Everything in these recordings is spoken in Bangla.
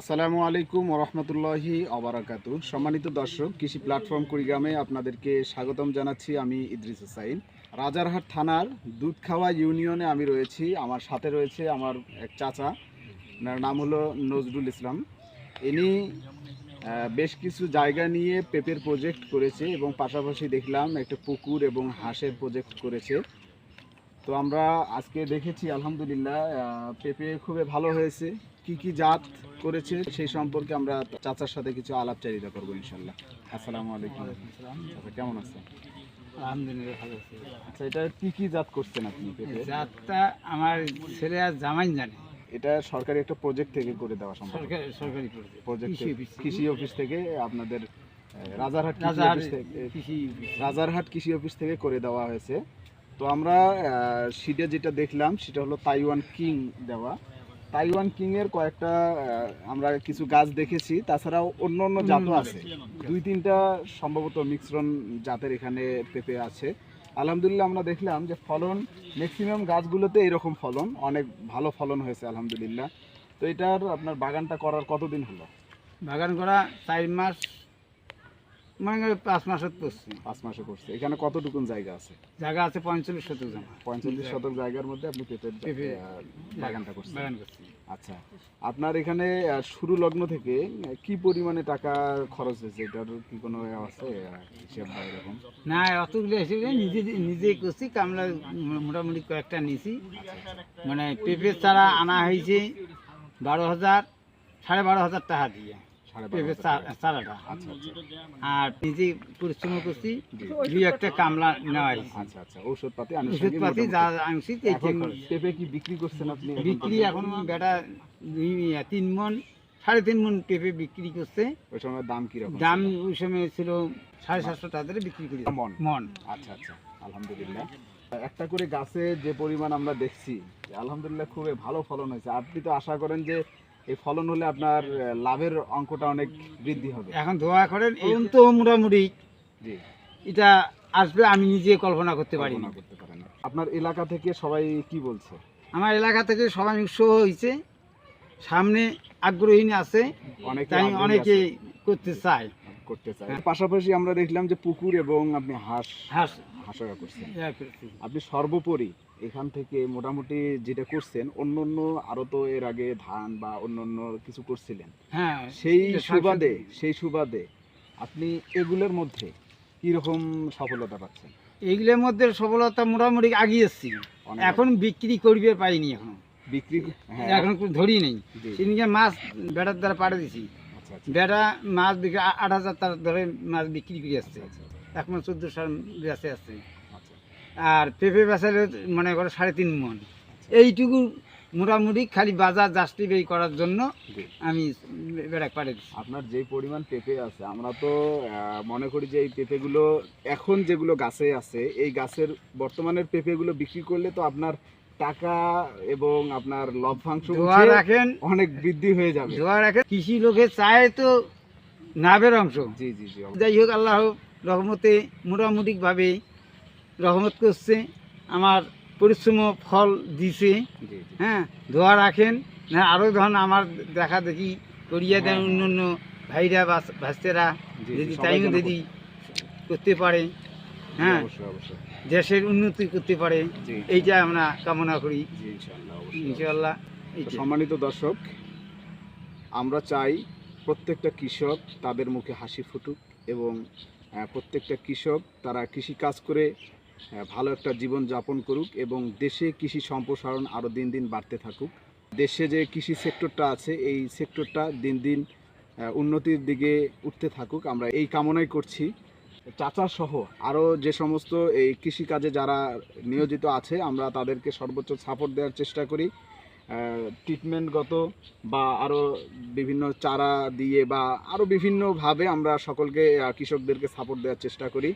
আসসালামু আলাইকুম ওরহমতুল্লাহি অবরাকাতু সম্মানিত দর্শক, কৃষি প্ল্যাটফর্ম কুড়িগ্রামে আপনাদেরকে স্বাগতম জানাচ্ছি আমি ইদ্রিস হুসাইন। রাজারহাট থানার দুধখাওয়া ইউনিয়নে আমি রয়েছি। আমার সাথে রয়েছে আমার এক চাচা, ওনার নাম হলো নজরুল ইসলাম। ইনি বেশ কিছু জায়গা নিয়ে পেপের প্রজেক্ট করেছে এবং পাশাপাশি দেখলাম একটা পুকুর এবং হাঁসের প্রজেক্ট করেছে। তো আমরা আজকে দেখেছি আলহামদুলিল্লাহ পেঁপে খুবই ভালো হয়েছে। কি কি জাত করেছে সেই সম্পর্কে আমরা চাচার সাথে কিছু আলাপচারিতা করব ইনশাল্লাহ। আসসালামু আলাইকুম। চাচা কেমন আছেন? আলহামদুলিল্লাহ ভালো আছে। আচ্ছা এটা কি কি জাত করছেন আপনি পেঁপে? জাতটা আমার ছেলে আর জামাই জানে। এটা সরকারি একটা প্রজেক্ট থেকে করে দেওয়া সম্ভব। সরকারি সরকারি প্রজেক্ট কৃষি অফিস থেকে। কৃষি অফিস থেকে আপনাদের রাজারহাট কৃষি অফিস থেকে রাজারহাট কৃষি অফিস থেকে করে দেওয়া হয়েছে। তো আমরা সিটে যেটা দেখলাম সেটা হলো তাইওয়ান কিং দেওয়া। তাইওয়ান কিং এর কয়েকটা আমরা কিছু গাছ দেখেছি তাছাড়াও অন্য অন্য জাতও আছে। দুই তিনটা সম্ভবত মিশ্রণ জাতের এখানে পেঁপে আছে। আলহামদুলিল্লাহ আমরা দেখলাম যে ফলন ম্যাক্সিমাম গাছগুলোতে এরকম ফলন অনেক ভালো ফলন হয়েছে আলহামদুলিল্লাহ। তো এটার আপনার বাগানটা করার কতদিন হলো? বাগান করা চার মাস মনে পাঁচ পাঁচ মাসে করছে এখানে কতটুকুন জায়গা আছে? জায়গা আছে পঁয়তাল্লিশ শতক পঁয়তাল্লিশ শতক জায়গার মধ্যে আপনি পেঁপের পেঁপে, বাগানটা করছেন। বাগান করছি। আচ্ছা। আপনার এখানে শুরু লগ্ন থেকে কি পরিমাণে টাকা খরচ হয়েছে? এটার কি কোনো আছে? হিসাব বা এরকম? না অতগুলো হিসেবে নিজে নিজে করছি। কামলা মোটামুটি কয়েকটা নিছি। মানে পেঁপে চারা আনা হয়েছে বারো হাজার সাড়ে বারো হাজার টাকা দিয়ে। চারাটা আচ্ছা আচ্ছা। আর নিজে পরিশ্রম করছি দুই একটা কামলা নেওয়া হয়েছে। আচ্ছা যা আনছি। পেঁপে কি বিক্রি করছেন আপনি? বিক্রি এখন বেটা তিন মন সাড়ে তিন মন পেঁপে বিক্রি করছে। ওই সময় দাম কি রকম দাম ওই সময় ছিল সাড়ে সাতশো টাকা বিক্রি করি। মন। মন। আচ্ছা আচ্ছা। আলহামদুলিল্লাহ। একটা করে গাছে যে পরিমাণ আমরা দেখছি আলহামদুলিল্লাহ খুবই ভালো ফলন হয়েছে। আপনি তো আশা করেন যে এই ফলন হলে আপনার লাভের অঙ্কটা অনেক বৃদ্ধি হবে। এখন দোয়া করেন এই তো মোটামুটি। জি। এটা আসবে আমি নিজে কল্পনা করতে পারি কল্পনা করতে পারেন। না। আপনার এলাকা থেকে সবাই কি বলছে? আমার এলাকা থেকে সবাই উৎসাহ হয়েছে। সামনে আগ্রহী আছে অনেক তাই অনেকে করতে চায়। করতে চায়। পাশাপাশি আমরা দেখলাম যে পুকুর এবং আপনি হাঁস হাঁস। হাঁসা করছেন। আপনি সর্বোপরি এখান থেকে মোটামুটি যেটা করছেন অন্য অন্য আরও তো এর আগে ধান বা অন্য অন্য কিছু করছিলেন। হ্যাঁ সেই সুবাদে সেই সুবাদে আপনি এগুলোর মধ্যে কি রকম সফলতা পাচ্ছেন? এইগুলোর মধ্যে সফলতা মোটামুটি আগিয়েছি। এখন বিক্রি করবে পাইনি এখন। বিক্রি হ্যাঁ। এখন ধরি নেই। সেদিনকে মাছ বেটার দ্বারা পাড়ে দিছি। আচ্ছা আচ্ছা। বেটা মাছ বিক্রি আট হাজার তার ধরে মাছ বিক্রি করে আসছে। এখন চোদ্দোশো বেঁচে আসছে আচ্ছা আর পেঁপে বেচালে মনে করো সাড়ে তিন মন। এইটুকু মোটামুটি খালি বাজার জাস্টিফাই করার জন্য আমি পাড়ে দিচ্ছি আপনার যে পরিমাণ পেঁপে আছে আমরা তো মনে করি যে এই পেঁপেগুলো এখন যেগুলো গাছে আছে এই গাছের বর্তমানের পেঁপেগুলো বিক্রি করলে তো আপনার টাকা এবং আপনার লভ্যাংশ রাখেন। অনেক বৃদ্ধি হয়ে যাবে। দোয়া রাখেন। কৃষি লোকে চায় তো নাভের অংশ। জি জি জি যাই হোক আল্লাহ রহমতে মোটামুটিভাবে রহমত করছে আমার পরিশ্রম ফল দিছে হ্যাঁ ধোয়া রাখেন না আরও ধরুন আমার দেখা দেখি করিয়া দেন হ্যাঁ, অন্য অন্য ভাইরা ভাস্তেরা যদি তাই যদি করতে পারে হ্যাঁ দেশের উন্নতি করতে পারে এইটা আমরা কামনা করি। ইনশাল্লাহ সম্মানিত দর্শক আমরা চাই প্রত্যেকটা কৃষক তাদের মুখে হাসি ফুটুক এবং প্রত্যেকটা কৃষক তারা কৃষি কাজ করে ভালো একটা জীবন যাপন করুক এবং দেশে কৃষি সম্প্রসারণ আরও দিন দিন বাড়তে থাকুক। দেশে যে কৃষি সেক্টরটা আছে, এই সেক্টরটা দিন দিন উন্নতির দিকে উঠতে থাকুক। আমরা এই কামনাই করছি। চাচা সহ আরও যে সমস্ত এই কৃষিকাজে যারা নিয়োজিত আছে, আমরা তাদেরকে সর্বোচ্চ সাপোর্ট দেওয়ার চেষ্টা করি। ট্রিটমেন্টগত বা আরও বিভিন্ন চারা দিয়ে বা আরও বিভিন্নভাবে আমরা সকলকে কৃষকদেরকে সাপোর্ট দেওয়ার চেষ্টা করি।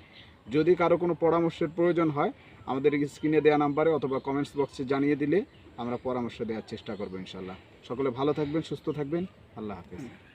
যদি কারও কোনো পরামর্শের প্রয়োজন হয় আমাদের স্ক্রিনে দেওয়া নাম্বারে অথবা কমেন্টস বক্সে জানিয়ে দিলে আমরা পরামর্শ দেওয়ার চেষ্টা করব ইনশাল্লাহ। সকলে ভালো থাকবেন, সুস্থ থাকবেন। আল্লাহ হাফেজ।